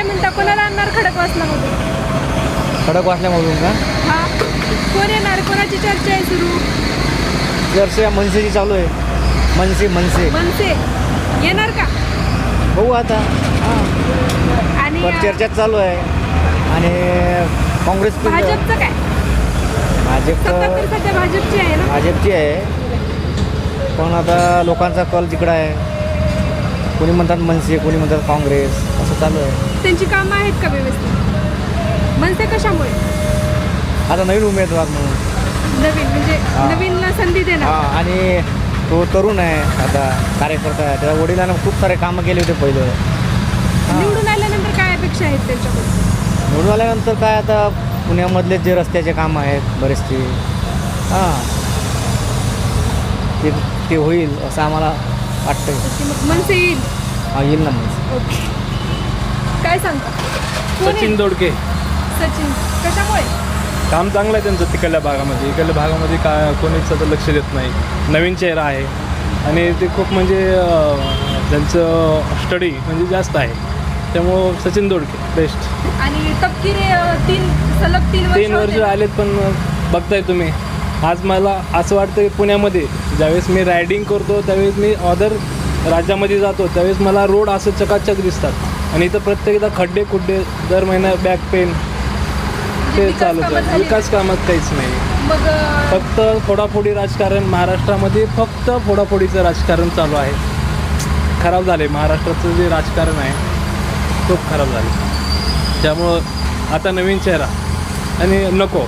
काय म्हणता कोणाला आणणार खडकवासलामधून खडक वाचल्यामधून का? हा. कोण येणार? कोणाची चर्चा आहे सुरू? चर्चा मनसेची चालू आहे. मनसे मनसे. मनसे. येणार का? बघू आता. हां. आणि पण चर्चा चालू आहे. आणि काँग्रेस पण- भाजपचं काय? भाजप सत्ता तर सध्या भाजपची आहे ना? भाजपची आहे. पण आता लोकांचा कल तिकडं आहे. कोणी म्हणतात मनसे कोणी म्हणतात काँग्रेस. असं चालू आहे. त्यांची कामं आहेत का व्यवस्थित? मनसे कशामुळे? आता नवीन उमेदवार म्हणून. नवीन म्हणजे हा. नवीनला संधी देणार. आणि तो तरुण आहे आता कार्यकर्ता आहे. त्याच्या वडिलांना खूप सारे कामं केले होते पहिले. निवडून आल्यानंतर काय अपेक्षा आहेत त्यांच्याकडून? निवडून आल्यानंतर काय आता पुण्यामधले जे रस्त्याचे कामं आहेत बरेचसे. हां. ते ते होईल असं आम्हाला वाटतं मग मनसे येईल. हा येईल ना म्हणजे ओके. काय सांगता? कोण सचिन? दोडके. सचिन. कशामुळे? काम चांगलं आहे त्यांचं तिकडल्या भागामध्ये. इकडल्या भागामध्ये काय कोणीच आता लक्ष देत नाही. नवीन चेहरा आहे. आणि ते खूप म्हणजे अं, त्यांचं स्टडी म्हणजे जास्त आहे. त्यामुळं सचिन दोडके बेस्ट आणि तपकिरे अं, तीन सलग तीन वर्ष तीन वर्ष होते. आलेत पण बघताय तुम्ही. आज मला असं वाटतं की पुण्यामध्ये ज्यावेळेस मी रायडिंग करतो त्यावेळेस मी अदर राज्यामध्ये जातो त्यावेळेस मला रोड असं चकाचक दिसतात. आणि इथं प्रत्येकदा खड्डे खुड्डे दर महिना बॅक पेन म्हणजे ते चालूच आहे विकास कामात काहीच नाही. फक्त फोडाफोडी राजकारण महाराष्ट्रामध्ये फक्त फोडाफोडीचं राजकारण चालू आहे. खराब झाले. महाराष्ट्राचं जे राजकारण आहे खूप खराब झाले. त्यामुळं आता नवीन चेहरा. आणि नको.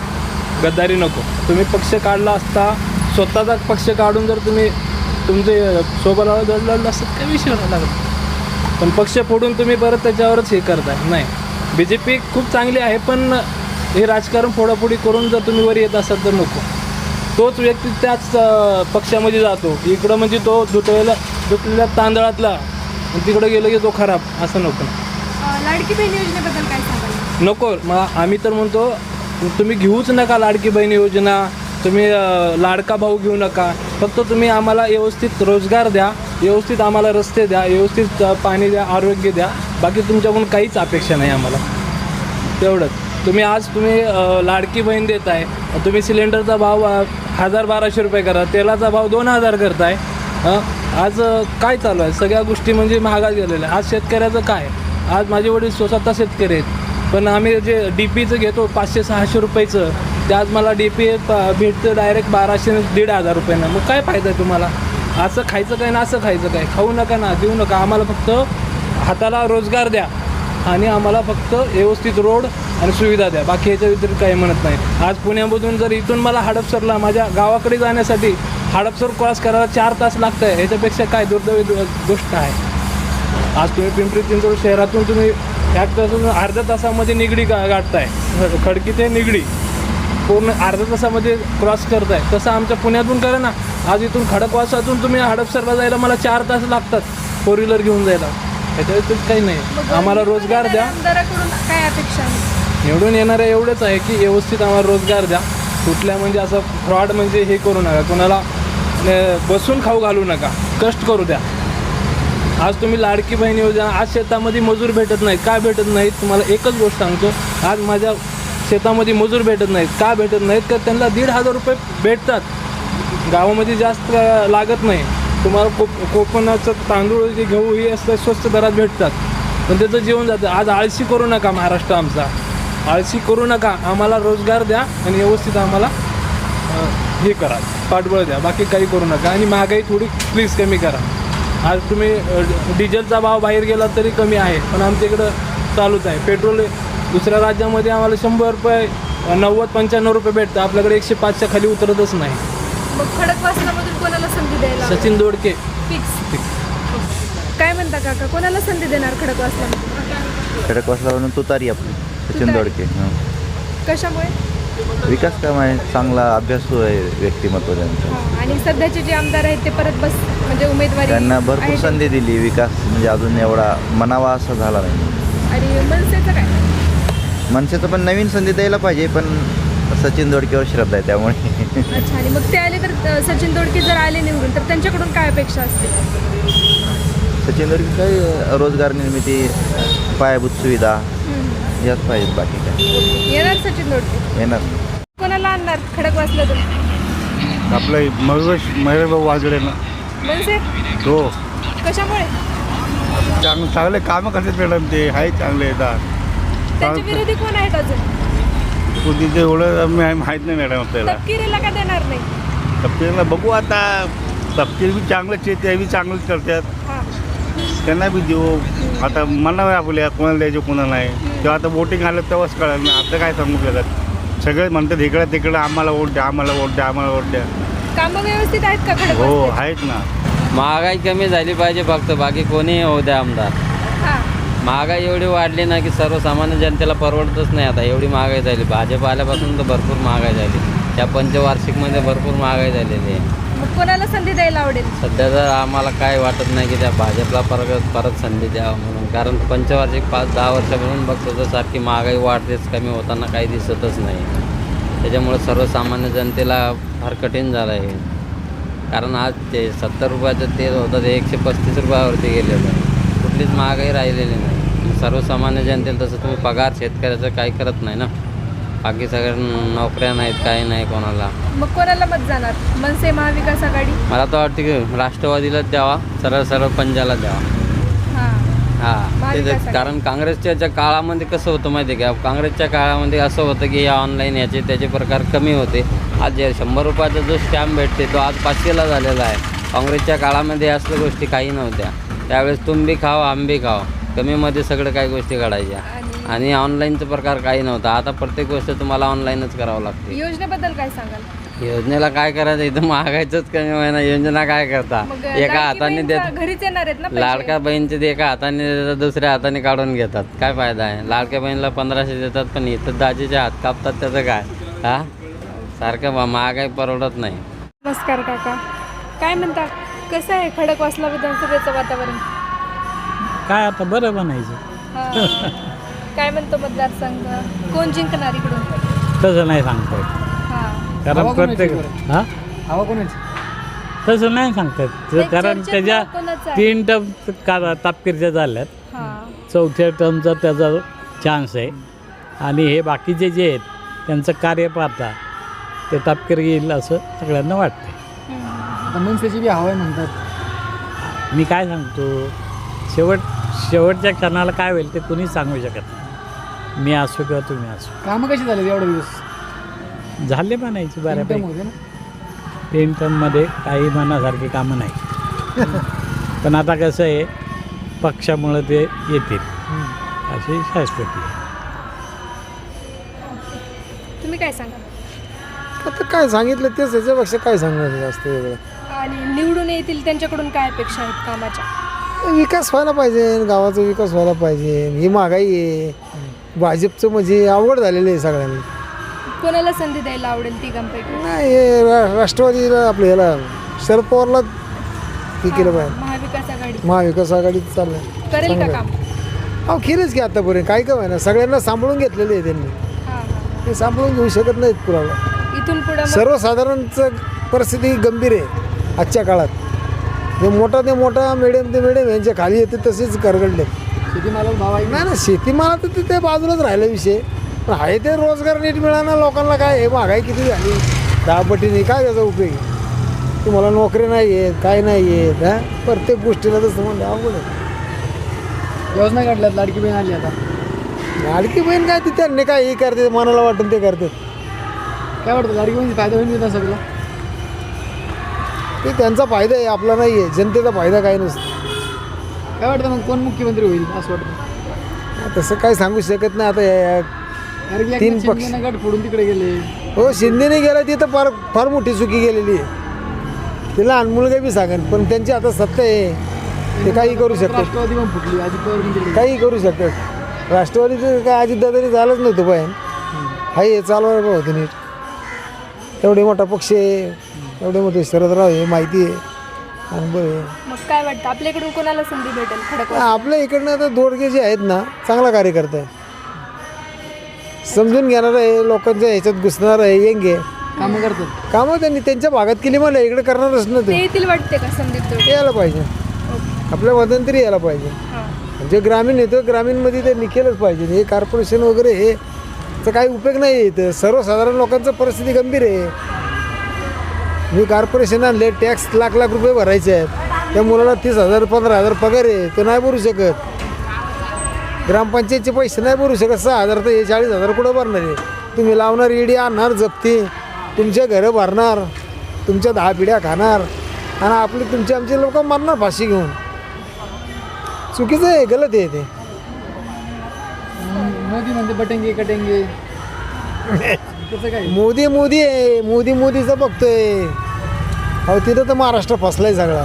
गद्दारी नको. तुम्ही पक्ष काढला असता स्वतःचा पक्ष काढून जर तुम्ही तुमचे सोबत लढलं असतं काही विषय नाही लागत. पण पक्ष फोडून तुम्ही परत त्याच्यावरच हे करताय. नाही. बी जे पी खूप चांगली आहे पण हे राजकारण फोडाफोडी करून जर तुम्ही वर येत असाल तर नको. तोच व्यक्ती त्याच पक्षामध्ये जातो. इकडं म्हणजे तो दुटलेला दुटलेल्या तांदळातला तिकडं गेलं की तो खराब असं नको. लाडकी बहीण योजनेबद्दल काय सांगाल? नको. मग आम्ही तर म्हणतो तुम्ही घेऊच नका लाडकी बहीण योजना. तुम्ही लाडका भाऊ घेऊ नका. फक्त तुम्ही आम्हाला व्यवस्थित रोजगार द्या. व्यवस्थित आम्हाला रस्ते द्या व्यवस्थित पाणी द्या आरोग्य द्या. बाकी तुमच्याकडून काहीच अपेक्षा नाही आम्हाला. तेवढंच. तुम्ही आज तुम्ही लाडकी बहीण देत आहे तुम्ही सिलेंडरचा भाव हजार बाराशे रुपये करा तेलाचा भाव दोन हजार करताय हं? आज काय चालू आहे? सगळ्या गोष्टी म्हणजे महागात गेलेल्या आज शेतकऱ्याचं काय? आज माझे वडील स्वतः शेतकरी आहेत. पण आम्ही जे डी पीचं घेतो पाचशे सहाशे रुपयेचं ते आज मला डी पी भेटतं डायरेक्ट बाराशे दीड हजार रुपयानं. मग काय फायदा आहे तुम्हाला? असं खायचं काय ना असं खायचं काय? खाऊ नका ना देऊ नका. आम्हाला फक्त हाताला रोजगार द्या आणि आम्हाला फक्त व्यवस्थित रोड आणि सुविधा द्या. बाकी याच्या व्यतिरिक्त काही म्हणत नाही. आज पुण्यामधून जर इथून मला हडपसरला माझ्या गावाकडे जाण्यासाठी हडपसर क्रॉस करायला चार तास लागतं आहे ह्याच्यापेक्षा काय दुर्दैवी गोष्ट आहे आज तुम्ही पिंपरी चिंचवड शहरातून तुम्ही एक तासून अर्ध्या तासामध्ये निगडी गा गाठताय खडकी ते निगडी. पूर्ण अर्ध्या तासामध्ये क्रॉस करताय. तसं आमच्या पुण्यातून करा ना. आज इथून खडकवासातून तुम्ही हडपसरला जायला मला चार तास लागतात फोर व्हीलर घेऊन जायला. ह्याच्या व्यतिरिक्त काही नाही. आम्हाला रोजगार द्या. आमदाराकडून काय अपेक्षा आहे? निवडून येणाऱ्या एवढंच आहे की व्यवस्थित आम्हाला रोजगार द्या. कुठल्या म्हणजे असं फ्रॉड म्हणजे हे करू नका. कोणाला अं, बसून खाऊ घालू नका. कष्ट करू द्या. आज तुम्ही लाडकी बहीण योजना आज शेतामध्ये मजूर भेटत नाहीत. का भेटत नाहीत? तुम्हाला एकच गोष्ट सांगतो. आज माझ्या शेतामध्ये मजूर भेटत नाहीत. का भेटत नाहीत? तर त्यांना दीड हजार रुपये भेटतात. गावामध्ये जास्त लागत नाही. तुम्हाला को कोकणाचं तांदूळ जे गहू हे असतं स्वस्त दरात भेटतात. पण त्याचं जेवण जातं. आज आळशी करू नका महाराष्ट्र आमचा. आळशी करू नका. आम्हाला रोजगार द्या आणि व्यवस्थित आम्हाला हे करा. पाठबळ द्या. बाकी काही करू नका. आणि महागाई थोडी प्लीज कमी करा. आज तुम्ही डिझेलचा भाव बाहेर गेला तरी कमी आहे. पण आमच्या इकडं चालूच आहे. पेट्रोल दुसऱ्या राज्यामध्ये आम्हाला शंभर रुपये नव्वद पंच्याण्णव रुपये भेटतं. आपल्याकडे एकशे पाचच्या खाली उतरतच नाही. मग खडकवासलामधून कोणाला संधी द्यायला सचिन दोडके. फिक्स काय म्हणता काका? कोणाला संधी देणार खडकवासलामधून खडकवासलावरून तुतारी आपली सचिन तुतारी. दोडके हं. कशामुळे? विकास काम आहे चांगला अभ्यासू आहे व्यक्तिमत्व त्यांचं हा, आणि सध्याचे जे आमदार आहेत ते परत बस म्हणजे उमेदवारी त्यांना भरपूर आहे. संधी दिली विकास म्हणजे अजून एवढा मनावा असा झाला नाही. आणि मनसेचं काय? मनसेचं पण नवीन संधी द्यायला पाहिजे पण सचिन दोडकेवर श्रद्धा आहे त्यामुळे. अच्छा आणि मग ते आले तर सचिन दोडके जर आले निवडून तर त्यांच्याकडून काय अपेक्षा असते सचिन दोडके काही रोजगार निर्मिती पायाभूत सुविधा. याच पाहिजेत बाकी काय. येणार सचिन दोडके? येणार. कोणाला आणणार खडक वाचलं तुम्ही आपलं महेश महेशभाऊ वाजळे ना. मनसे? हो. कशामुळे? चांग चांगले कामं करतात मॅडम ते आहे चांगले येतात. त्यांचे विरोधी कोण आहेत अजून? ते एवढं मी माहीत नाही मॅडम आपल्याला. तपकिरीला का देणार नाही? तपकीरला बघू आता. तपकीर बी चांगलंच आहे ते बी चांगलंच करतात. हा. त्यांना बी देऊ. आता मनावर आपल्या कोणाला द्यायचं कोणाला नाही. तेव्हा आता वोटिंग आलं तेव्हाच कळलं. ना आता काय सांगू शकत सगळे म्हणतात इकडं तिकडं आम्हाला वोट द्या आम्हाला वोट द्या आम्हाला वोट द्या. कामं व्यवस्थित आहेत का हो? आहेत ना. महागाई कमी झाली पाहिजे फक्त. बाकी कोणीही होऊ द्या आमदार. महागाई एवढी वाढली ना की सर्वसामान्य जनतेला परवडतच नाही आता. एवढी महागाई झाली. भाजप आल्यापासून तर भरपूर महागाई झाली. त्या पंचवार्षिकमध्ये भरपूर महागाई झालेली आहे. मग कोणाला संधी द्यायला आवडेल? सध्या तर आम्हाला काय वाटत नाही की त्या भाजपला परत परत संधी द्यावं म्हणून. कारण पंचवार्षिक पाच दहा वर्षापासून बघतो तर सारखी महागाई वाढतेच कमी होताना काही दिसतच नाही. त्याच्यामुळे सर्वसामान्य जनतेला फार कठीण झालं आहे. कारण आज ते सत्तर रुपयाचं तेल होतं ते एकशे पस्तीस रुपयावरती गेलेलं आहे. कुठलीच महागाई राहिलेली नाही. सर्वसामान्य जनतेला तसं तुम्ही पगार शेतकऱ्याचं काही करत नाही ना. बाकी सगळ्या नोकऱ्या नाहीत काही नाही कोणाला. मग कोणाला मत जाणार? मनसे महाविकास आघाडी? मला तर वाटतं की राष्ट्रवादीलाच द्यावा सरळ सरळ पंजाला द्यावा. हा. ते महाविकास जे- कारण काँग्रेसच्या ज्या काळामध्ये कसं होतं माहिती आहे का? काँग्रेसच्या काळामध्ये असं होतं की या ऑनलाईन याचे त्याचे प्रकार कमी होते. आज जे शंभर रुपयाचा जो स्टॅम्प भेटते तो आज पाचशेला झालेला आहे. काँग्रेसच्या काळामध्ये असल्या गोष्टी काही नव्हत्या. त्यावेळेस तुम बी खाव आम बी खाव कमीमध्ये सगळं काही गोष्टी घडायच्या आणि ऑनलाईनचा प्रकार काही नव्हता. आता प्रत्येक गोष्ट तुम्हाला ऑनलाईनच करावं लागते. योजनेबद्दल काय सांगाल? योजनेला काय करायचं? इथं महागायचंच कमी होईना योजना काय करता? एका हाताने देत घरीच येणार आहेत ना? लाडक्या बहीणचे ते एका हाताने देतात दुसऱ्या हाताने काढून घेतात. काय फायदा आहे? लाडक्या बहीणला पंधराशे देतात पण इथं दाजीचे हात कापतात त्याचं काय? हा? सारखं महागाई परवडत नाही. नमस्कार काका. काय म्हणता? कसं आहे खडकवासला विधानसभेचं वातावरण? काय आता बरं बनायचं हा. काय म्हणतो मतदारसंघ? कोण जिंकणार इकडून? तसं नाही सांगता येत. हा. कारण प्रत्येक हा? हवा कोणाची? तसं नाही सांगता येत. नाही, कारण चर्चेत त्याच्या कोणाचं आहे? तीन टर्म का तापकीरच्या झाल्यात. हा. चौथ्या टर्मचा त्याचा चान्स आहे. आणि हे बाकीचे जे आहेत त्यांचं कार्य पाहता ते तापकीर येईल असं सगळ्यांना वाटते हम्म. मनसेची बी हवा आहे म्हणतात. मी काय सांगतो? शेवट शेवटच्या क्षणाला काय होईल ते कुणीच सांगू शकत नाही. मी असो किंवा तुम्ही असो. कामं कशी झाली एवढे दिवस? झाले म्हणायची बऱ्यापैकी. होते ना? काही मनासारखी कामं नाही. पण आता कसं आहे पक्षामुळं ते येतील. अशी शाश्वती आहे. तुम्ही काय सांगाल आता काय सांगितलं तेच याच्यापेक्षा काय सांगायचं जास्त वेगळं? आणि निवडून येतील त्यांच्याकडून काय अपेक्षा आहेत कामाच्या? विकास व्हायला पाहिजे गावाचा विकास व्हायला पाहिजे ही महागाई आहे. भाजपचं म्हणजे अवघड झालेलं आहे सगळ्यांना. कोणाला संधी द्यायला आवडेल तिघांपैकी? नाही हे रा- राष्ट्रवादीला आपलं ह्याला शरद पवारला हे केलं पाहिजे. महाविकास आघाडी. महाविकास आघाडीत चाललं करेल का काम? अहो केलंच की आतापर्यंत काय काय ना सगळ्यांना सांभाळून घेतलेले आहे त्यांनी. हा हा. ते सांभाळून घेऊ शकत नाहीत पुरावा इथून पुढे सर्वसाधारणचं परिस्थिती गंभीर आहे. आजच्या काळात. जे मोठा ते मोठा मिडियम ते मिडियम यांच्या खाली येते तसेच करगडले. शेतीमालाला भाव आहे नाही ना शेतीमाला तर ते बाजूलाच राहिला विषय. पण आहे ते रोजगार नीट मिळाना लोकांना काय? आहे महागाई किती झाली? दहा पटीने काय त्याचा उपयोग आहे? तुम्हाला नोकरी नाही आहेत काय नाही आहेत हा? प्रत्येक गोष्टीला तसं म्हणलं अवघड आहे. योजना काढल्यात लाडकी बहीण आली आता. लाडकी बहीण काय ती त्यांनी काय हे करते मनाला वाटून ते करते. काय वाटतं लाडकी बहीण फायदा होईल विधानसभेला ते त्यांचा फायदा आहे आपला नाही आहे जनतेचा फायदा काय नसतो. काय वाटतं मग कोण मुख्यमंत्री होईल असं वाटतं? तसं काय सांगू शकत नाही आता या- कारण की तीन एकनाथ पक्ष. शिंदेनं गट फोडून तिकडे गेले. हो शिंदेने गेला ती तर फार फार मोठी चुकी गेलेली आहे. तिला अनमुलगा बी सांगेन पण त्यांची आता सत्ता आहे. ते काही करू शकतात. राष्ट्रवादी पण फुटली अजित पवार पण तिकडे काही करू शकतात. राष्ट्रवादीचं काय अजितदादारी झालंच नव्हतं पाहिजे हाय हे चालवायला होतं नीट. एवढे मोठा पक्ष आहे. एवढे मोठे शरदराव आहे माहिती आहे. अनुभव आहे. मग काय वाटतं? आपल्याकडून कोणाला संधी भेटेल खडक आपल्या इकडनं आता दोडगे जे आहेत ना चांगला कार्यकर्ता आहे. समजून घेणार आहे लोकांच्या ह्याच्यात घुसणार आहे येंगे. कामं करतात. कामं त्यांनी त्यांच्या भागात केली मला इकडे करणारच ना ते ते येतील वाटते का संदीप यायला पाहिजे. आपल्या मधून तरी यायला पाहिजे. हां. जे ग्रामीण येतं ग्रामीणमध्ये त्यांनी केलंच पाहिजे. हे कॉर्पोरेशन वगैरे हे तर काही उपयोग नाही. आहे इथं सर्वसाधारण लोकांचं परिस्थिती गंभीर आहे. मी कॉर्पोरेशन आणले टॅक्स लाख लाख रुपये भरायचे आहेत. त्या मुलाला तीस हजार पंधरा हजार पगार आहे. तो नाही भरू शकत. ग्रामपंचायतचे पैसे नाही भरू शकत. सहा हजार तर हे चाळीस हजार कुठं भरणार आहे? तुम्ही लावणार ईडी आणणार जप्ती. तुमच्या घरं भरणार. तुमच्या दहा पिढ्या खाणार. आणि आपली तुमचे आमचे लोक मारणार फाशी घेऊन. चुकीचं आहे गलत आहे ते. मोदी म्हणते बटेंगे कटेंगे. तसं काय? मोदी मोदी आहे. मोदी मोदीचं बघतोय. अहो तिथं तर महाराष्ट्र फसलाय सगळा.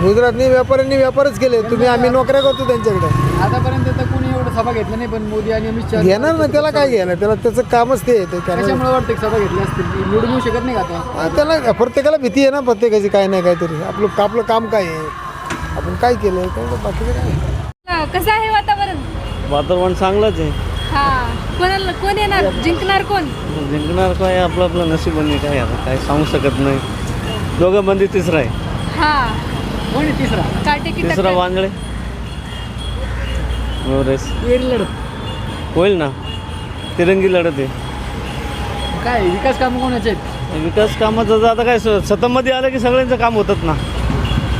गुजरातनी व्यापाऱ्यांनी व्यापारच केले. तुम्ही आम्ही नोकऱ्या करतो त्यांच्याकडे. आतापर्यंत तर कोणी एवढं सभा घेतलं नाही पण मोदी आणि अमित शहा घेणार ना त्याला काय घ्यायला त्याला त्याचं कामच ते आहे. ते त्याला कशामुळे वाटतं की सभा घेतली असतील? ती निवडून येऊ शकत नाही का आता? हा, त्याला प्रत्येकाला भीती आहे ना प्रत्येकाची काय नाही काहीतरी. आपलं आपलं काम काय आहे? आपण काय केलं काय बाकीचं काय? नाही. कसं आहे वातावरण? वातावरण चांगलंच आहे. हा. कोणाला कोण येणार? जिंकणार कोण? जिंकणार काय? आपलं आपलं नशिबाने काय आता? काय सांगू शकत नाही. दोघं बंदी तिसरा आहे. हा. कोण आहे तिसरा? काटेकी तिसरा टक्कर. वांगळे काँग्रेस वेळ लढत. होईल ना. तिरंगी लढत आहे. काय विकास कामं कोणाचे आहेत? विकास कामाचं आता काय स- सत्तामध्ये आलं की सगळ्यांचं काम होतात ना.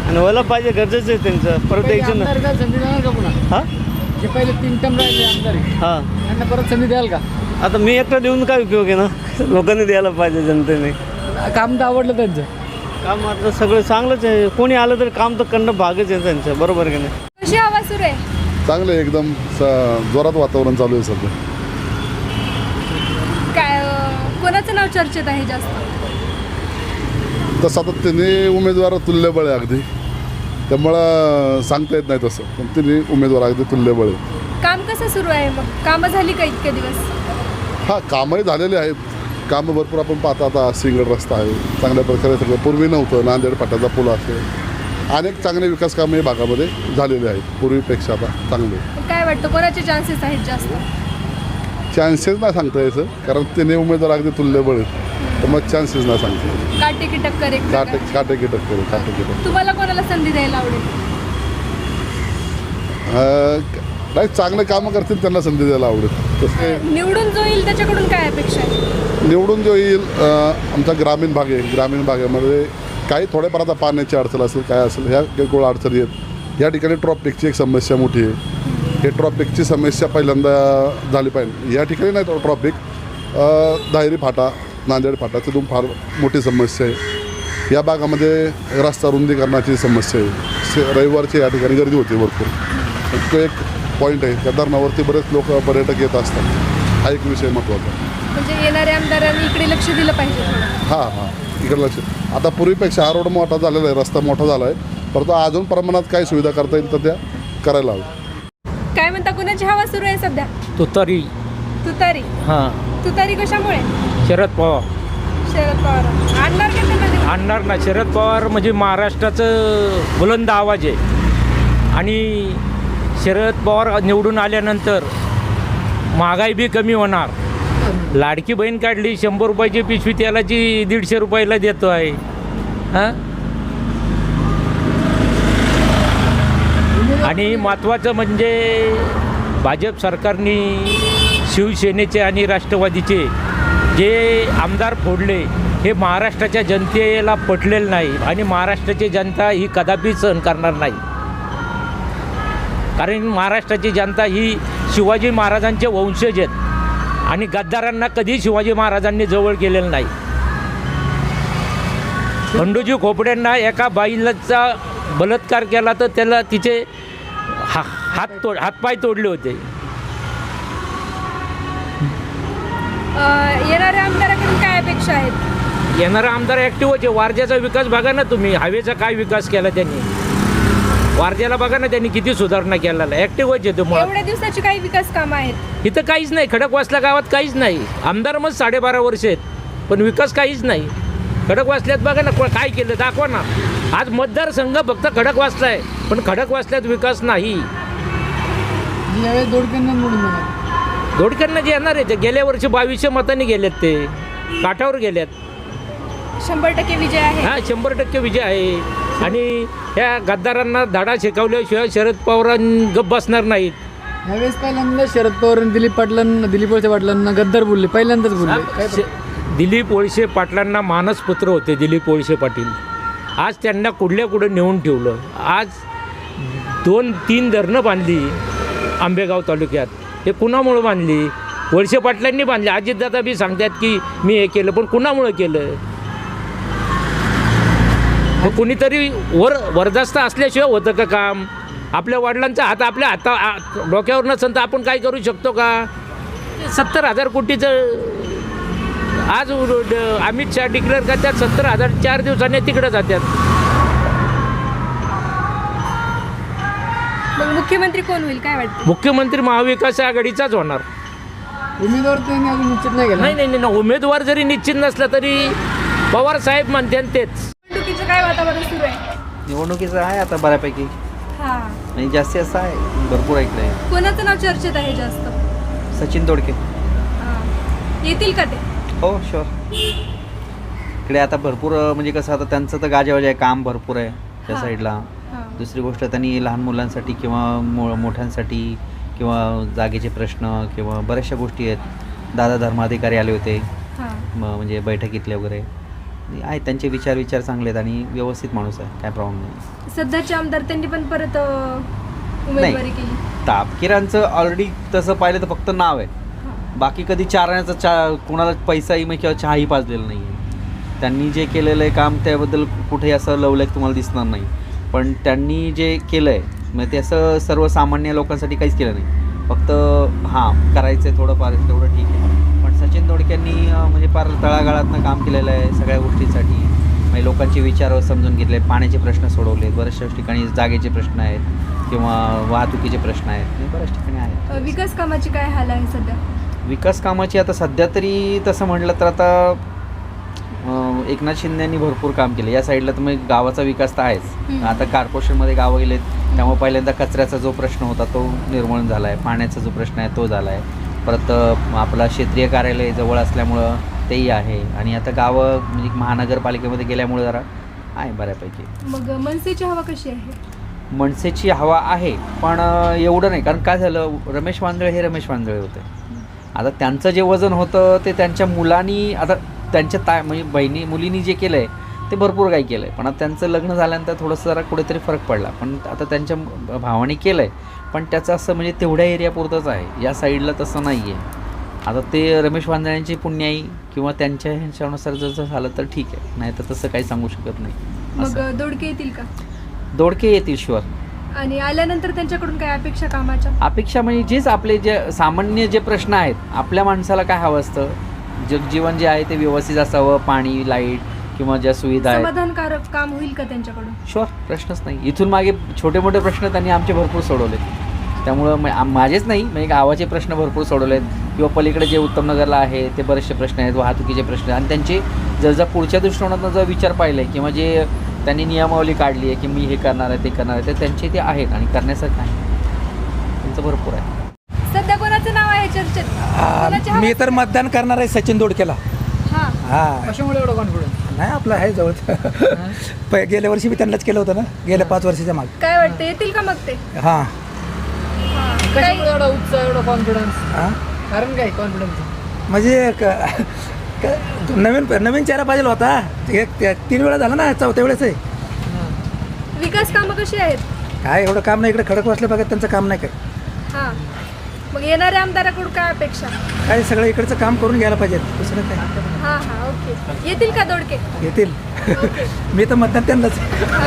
आणि व्हायला पाहिजे गरजेचं आहे त्यांचं. परत पहिले यायचं ना. आमदार का संधी देणार का पुन्हा? हां? जे पहिले तीन टर्म राहिले आमदार. हां. त्यांना परत संधी द्याल का? आता मी एकटा देऊन काय उपयोग आहे ना? लोकांनी द्यायला पाहिजे जनतेने. काम तर आवडलं त्यांचं. काम आता सगळं चांगलंच आहे. कोणी आलं तरी काम तर करणं भागच आहे त्यांचं. बरोबर आहे की नाही? कशी हवा सुरू आहे. चांगलं आहे एकदम. स- जोरात वातावरण चालू आहे सध्या. काय अं, कोणाचं नाव चर्चेत आहे जास्त? तर सातत्याने उमेदवार तुल्यबळ आहे अगदी. त्यामुळं सांगता येत नाही तसं. पण तिन्ही उमेदवार अगदी तुल्यबळ आहे. काम कसं सुरू आहे मग? कामं झाली का इतके दिवस? हां कामही झालेले आहेत. कामं भरपूर आपण पाहता आता. सिंगल रस्ता आहे. चांगल्या प्रकारे सगळं. पूर्वी नव्हतं. नांदेड फाट्याचा पूल असेल. अनेक चांगले विकास कामं या भागामध्ये झालेले आहेत. पूर्वीपेक्षा आता चांगले. काय वाटतं? कोणाचे चान्सेस आहेत जास्त? चान्सेस नाही सांगता यायचं. कारण तिन्ही उमेदवार अगदी तुल्यबळ आहेत तर मग चान्सेस नाही सांगता यायचे. काटेकी टक्कर एक काटे प्रकारे. काटे टक्कर काटे टक्कर. तुम्हाला कोणाला संधी द्यायला आवडेल? अं, नाही चांगले कामं करतील त्यांना संधी द्यायला आवडेल. तसं काही निवडून जो येईल त्याच्याकडून काय अपेक्षा आहे? निवडून जो येईल अं, आमचा ग्रामीण भाग आहे. ग्रामीण भागामध्ये काही थोड्याफार आता पाण्याची अडचण असेल काय असेल ह्या किरकोळ अडचणी आहेत. या ठिकाणी ट्रॉपिकची एक समस्या मोठी आहे. हे ट्रॉपिकची समस्या पहिल्यांदा झाली पाहिजे. या ठिकाणी नाही ट्रॉपिक दायरी फाटा नांदेड फाटा तिथून फार मोठी समस्या आहे. या भागामध्ये रस्ता रुंदीकरणाची समस्या आहे. रविवारची या ठिकाणी गर्दी होती भरपूर. तो एक पॉईंट आहे. त्या धरणावरती बरेच लोक पर्यटक येत असतात. हा एक विषय महत्त्वाचा म्हणजे येणाऱ्या आमदारांनी इकडे लक्ष दिलं पाहिजे. हां हां. इकडे लक्ष. आता पूर्वीपेक्षा हा रोड मोठा झालेला आहे. रस्ता मोठा झाला आहे परंतु अजून प्रमाणात काही सुविधा करता येईल तर त्या करायला हव्या. काय हवा सुरू आहे सध्या? तुतारी. तुतारी? हां. तुतारी कशामुळे? शरद पवार. शरद पवार. आणणार का त्यांना? निवडून? आणणार ना. शरद पवार म्हणजे महाराष्ट्राचं बुलंद आवाज आहे. आणि शरद पवार निवडून आल्यानंतर महागाई बी कमी होणार. लाडकी बहीण काढली शंभर रुपयाची पिशवी तेलाची दीडशे रुपयाला देतो आहे. हां? आणि महत्त्वाचं म्हणजे भाजप सरकारने शिवसेनेचे आणि राष्ट्रवादीचे जे आमदार फोडले हे महाराष्ट्राच्या जनतेला पटलेलं नाही आणि महाराष्ट्राची जनता ही कदापि सहन करणार नाही. कारण महाराष्ट्राची जनता ही शिवाजी महाराजांचे वंशज आहेत आणि गद्दारांना कधी शिवाजी महाराजांनी जवळ केलेलं नाही. खंडूजी खोपड्यांना एका बाईलाचा बलात्कार केला तर त्याला तिचे हा हात तोड हातपाय तोडले होते. येणाऱ्या आमदाराकडून काय अपेक्षा आहेत? येणारा आमदार ॲक्टिव्हच आहे वारज्याचा विकास बघा ना तुम्ही. हवेचा काय विकास केला त्यांनी? वारज्याला बघा ना त्यांनी किती सुधारणा केलेला ॲक्टिव्हच आहे तुम्हाला एवढ्या दिवसाची काही विकास कामं आहेत? इथं काहीच नाही. खडकवासला गावात काहीच नाही. आमदार मग साडेबारा वर्ष आहेत. पण विकास काहीच नाही. खडकवासल्यात बघा ना को- काय केलं? दाखवा ना. आज मतदारसंघ फक्त खडकवासला आहे. पण खडकवासल्यात विकास नाही. यावेळेस निवडून धोडकरनं जे येणार आहे ते गेल्या वर्षी बावीसशे मतांनी गेलेत ते काठावर गेल्यात शंभर टक्के विजय आहे. हा शंभर टक्के विजय आहे. आणि ह्या गद्दारांना धडा शिकवल्याशिवाय शरद पवार गप बसणार नाहीत. यावेळेस पहिल्यांदा शरद पवार आणि दिलीप पाटलांना दिलीप वळसे पाटलांना गद्दार बोलले पहिल्यांदाच बोलले. काय श- दिलीप वळसे पाटलांना मानसपुत्र होते दिलीप वळसे पाटील. आज त्यांना कुठल्या कुठं नेऊन ठेवलं. आज दोन तीन धरणं बांधली. आंबेगाव तालुक्यात. हे कुणामुळं बांधली? वळसे पाटलांनी बांधली. अजितदादा बी सांगतात की मी हे केलं पण कुणामुळं केलं? कुणीतरी वर वरदास्त असल्याशिवाय होतं का काम? आपल्या वडिलांचा हात आपल्या हाता डोक्यावर नसेल तर आपण काय करू शकतो का? सत्तर हजार कोटीचं आज अमित शहा डिक्लेअर करतात सत्तर हजार चार दिवसांनी तिकडं जातात. मग मुख्यमंत्री कोण होईल काय वाटतं? मुख्यमंत्री महाविकास आघाडीचाच होणार. उमेदवार त्यांनी अजून निश्चित नाही केला. नाही नाही नाही नाही. उमेदवार जरी निश्चित नसला तरी पवार साहेब म्हणते तेच. निवडणुकीचं काय वातावरण सुरू आहे? निवडणुकीचं आहे आता बऱ्यापैकी. हा. आणि जास्ती असं आहे. भरपूर ऐकलं आहे कोणाचं नाव चर्चेत आहे जास्त? सचिन दोडके हा. येतील का ते? हो शुअर इकडे आता भरपूर म्हणजे कसं आता त्यांचं तर गाजावाजा आहे काम भरपूर आहे त्या हा. साईडला. दुसरी गोष्ट त्यांनी लहान मुलांसाठी किंवा मो मोठ्यांसाठी किंवा जागेचे प्रश्न किंवा बऱ्याचशा गोष्टी आहेत. दादा धर्माधिकारी आले होते. म्हणजे बैठकीतले वगैरे. आहेत त्यांचे विचार विचार चांगले आहेत आणि व्यवस्थित माणूस आहे. काय प्रॉब्लेम नाही. सध्याचे आमदार त्यांनी पण परत उमेदवारी केली. तापकिरांचं ऑलरेडी तसं पाहिलं तर फक्त नाव आहे. बाकी कधी चारण्याचा चा कोणाला पैसाही मग किंवा चहाही पाजलेला नाही आहे त्यांनी जे केलेलं आहे काम त्याबद्दल कुठेही असं लवलक तुम्हाला दिसणार नाही. पण त्यांनी जे केलं आहे मग ते असं सर्वसामान्य लोकांसाठी काहीच केलं नाही. फक्त हां करायचं आहे थोडंफार तेवढं ठीक आहे. पण सचिन दोडक्यांनी म्हणजे फार तळागाळातनं काम केलेलं आहे सगळ्या गोष्टींसाठी. म्हणजे लोकांचे विचार समजून घेतले पाण्याचे प्रश्न सोडवले बऱ्याचशा ठिकाणी जागेचे प्रश्न आहेत किंवा वाहतुकीचे प्रश्न आहेत म्हणजे बऱ्याच ठिकाणी आहेत. विकास कामाची काय हाल आहे सध्या? विकास कामाची आता सध्या तरी तसं म्हटलं तर आता एकनाथ शिंदेनी भरपूर काम केलं. या साईडला तर मग गावाचा विकास तर आहेच. आता कॉर्पोरेशनमध्ये गावं गेलेत त्यामुळे पहिल्यांदा कचऱ्याचा जो प्रश्न होता तो निर्मूलन झाला आहे पाण्याचा जो प्रश्न आहे तो झाला आहे परत आपला क्षेत्रीय कार्यालय जवळ असल्यामुळं तेही आहे. आणि आता गावं म्हणजे महानगरपालिकेमध्ये गेल्यामुळे जरा आहे बऱ्यापैकी. मग मनसेची हवा कशी आहे? मनसेची हवा आहे पण एवढं नाही. कारण काय झालं रमेश वांदळे हे रमेश वांदळे होते. आता त्यांचं जे वजन होतं ते त्यांच्या मुलांनी आता त्यांच्या ता म्हणजे बहिणी मुलींनी जे केलं आहे ते भरपूर काही केलं आहे पण आता त्यांचं लग्न झाल्यानंतर थोडंसं जरा कुठेतरी फरक पडला. पण आता त्यांच्या भावाने केलं आहे पण त्याचं असं म्हणजे तेवढ्या एरियापुरतंच आहे. या साईडला तसं नाही आहे आता ते रमेश वांदळ्यांची पुण्याई किंवा त्यांच्या ह्याच्यानुसार जर झालं तर ठीक आहे. नाही तर तसं काही सांगू शकत नाही. मग दोडके येतील का? दोडके येतील शुअर आणि आल्यानंतर त्यांच्याकडून काय अपेक्षा कामाच्या? अपेक्षा म्हणजे जेच आपले जे सामान्य जे प्रश्न आहेत आपल्या माणसाला काय हवं असतं जगजीवन जे आहे ते व्यवस्थित असावं पाणी लाइट किंवा ज्या सुविधा आहेत. समाधानकारक काम होईल का त्यांच्याकडून? शुअर प्रश्नच नाही. इथून मागे छोटे मोठे प्रश्न त्यांनी आमचे भरपूर सोडवले त्यामुळं म- माझेच नाही म्हणजे गावाचे प्रश्न भरपूर सोडवलेत. किंवा पलीकडे जे उत्तमनगरला आहे ते बरेचसे प्रश्न आहेत वाहतुकीचे प्रश्न आहेत. आणि त्यांचे जर जर पुढच्या दृष्टिकोनातून जर विचार पाहिले किंवा जे त्यांनी नियमावली काढली आहे की मी हे करणार आहे ते करणार आहे ते त्यांचे ते आहेत आणि करण्यासारखं आहे. त्यांचं भरपूर आहे. मी तर मतदान करणार आहे सचिन दोडकेला. हा. हा. कशामुळे एवढं कॉन्फिडन्स नाही आपलं आहे जवळ. प- गेल्या वर्षी मी त्यांनाच केलं होतं ना? गेल्या पाच वर्षाच्या माग. काय वाटतं येतील का मग ते? हां. कशामुळे एवढा उत्साह एवढा कॉन्फिडन्स हां? कारण काय कॉन्फिडन्स म्हणजे क- क- नवीन नवीन चेहरा पाहिजे होता. एक ते- तीन वेळा झाला ना चौथ्या वेळेस आहे. विकास कामं कशी आहेत? काय एवढं काम नाही इकडे खडक वाचलं बघा त्यांचं काम नाही काय. हा. मग येणाऱ्या आमदाराकडून काय अपेक्षा? काय सगळं इकडचं काम करून घ्यायला पाहिजे दुसरं काय? हा हा ओके. येतील का दोडके? येतील. मी तर मतदान त्यांनाच. हा.